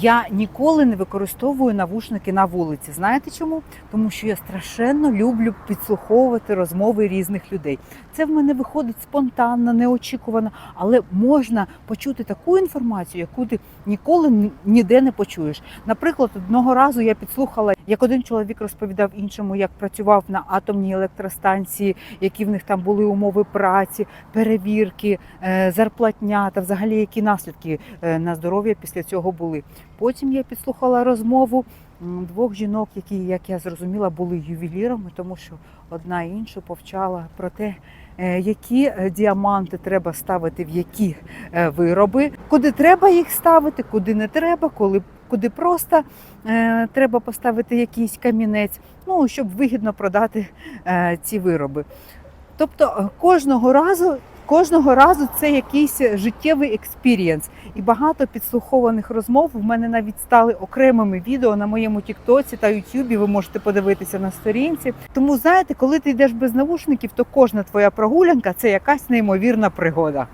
Я ніколи не використовую навушники на вулиці. Знаєте чому? Тому що я страшенно люблю підслуховувати розмови різних людей. Це в мене виходить спонтанно, неочікувано, але можна почути таку інформацію, яку ти ніколи ніде не почуєш. Наприклад, одного разу я підслухала, як один чоловік розповідав іншому, як працював на атомній електростанції, які в них там були умови праці, перевірки, е, зарплатня та взагалі які наслідки е, на здоров'я після цього були. Потім я підслухала розмову двох жінок, які, як я зрозуміла, були ювелірами, тому що одна іншу повчала про те, е, які діаманти треба ставити в які вироби, куди треба їх ставити, куди не треба, коли. Куди просто е, треба поставити якийсь камінець, ну щоб вигідно продати е, ці вироби. Тобто е, кожного разу, кожного разу це якийсь життєвий експірієнс. І багато підслухованих розмов в мене навіть стали окремими відео на моєму Тіктоці та Ютубі. Ви можете подивитися на сторінці. Тому знаєте, коли ти йдеш без навушників, то кожна твоя прогулянка це якась неймовірна пригода.